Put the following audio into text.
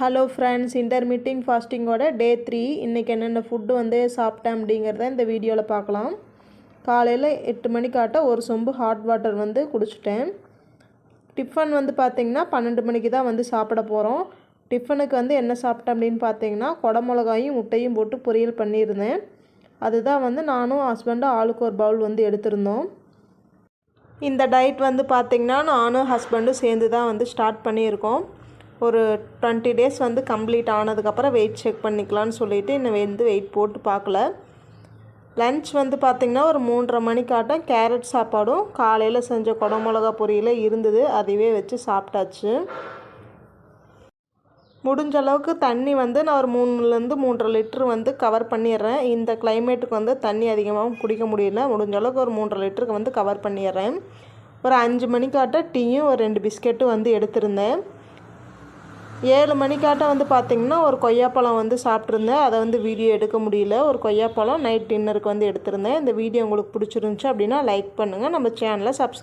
Hello friends intermittent ஃபாஸ்டிங்கோட day three இன்றைக்கி என்னென்ன ஃபுட்டு வந்து சாப்பிட்டேன் அப்படிங்கிறத இந்த வீடியோவில் பார்க்கலாம். காலையில் எட்டு மணிக்காட்ட ஒரு சொம்பு ஹாட் வாட்டர் வந்து குடிச்சிட்டேன். டிஃபன் வந்து பார்த்திங்கன்னா பன்னெண்டு மணிக்கு தான் வந்து சாப்பிட போகிறோம் டிஃபனுக்கு வந்து என்ன சாப்பிட்டேன் அப்படின்னு பார்த்தீங்கன்னா குடமிளகாயும் முட்டையும் போட்டு பொரியல் பண்ணியிருந்தேன். அதுதான் வந்து நானும் ஹஸ்பண்டும் ஆளுக்கு ஒரு பவுல் வந்து எடுத்திருந்தோம். இந்த டயட் வந்து பார்த்திங்கன்னா நானும் ஹஸ்பண்டும் சேர்ந்து தான் வந்து ஸ்டார்ட் பண்ணியிருக்கோம். ஒரு டுவெண்ட்டி டேஸ் வந்து கம்ப்ளீட் ஆனதுக்கப்புறம் வெயிட் செக் பண்ணிக்கலாம்னு சொல்லிட்டு இன்னும் வந்து வெயிட் போட்டு பார்க்கல. லன்ச் வந்து பார்த்திங்கன்னா ஒரு மூன்றரை மணிக்காட்டம் கேரட் சாப்பாடும் காலையில் செஞ்ச குடமிளகா பொரியல இருந்தது. அதுவே வச்சு சாப்பிட்டாச்சு. முடிஞ்ச அளவுக்கு தண்ணி வந்து நான் ஒரு மூணுலேருந்து மூன்றரை லிட்ரு வந்து கவர் பண்ணிடுறேன். இந்த கிளைமேட்டுக்கு வந்து தண்ணி அதிகமாகவும் குடிக்க முடியல. முடிஞ்ச அளவுக்கு ஒரு மூன்றரை லிட்டருக்கு வந்து கவர் பண்ணிடுறேன். ஒரு அஞ்சு மணிக்காட்ட டீயும் ஒரு ரெண்டு பிஸ்கெட்டும் வந்து எடுத்திருந்தேன். ஏழு மணிக்காட்டம் வந்து பார்த்திங்கன்னா ஒரு கொய்யாப்பழம் வந்து சாப்பிட்ருந்தேன் அதை வந்து வீடியோ எடுக்க முடியல. ஒரு கொய்யாப்பழம் நைட் டின்னருக்கு வந்து எடுத்திருந்தேன். இந்த வீடியோ உங்களுக்கு பிடிச்சிருந்துச்சி அப்படின்னா லைக் பண்ணுங்கள் நம்ம சேனலை சப்ஸ்கிரைப்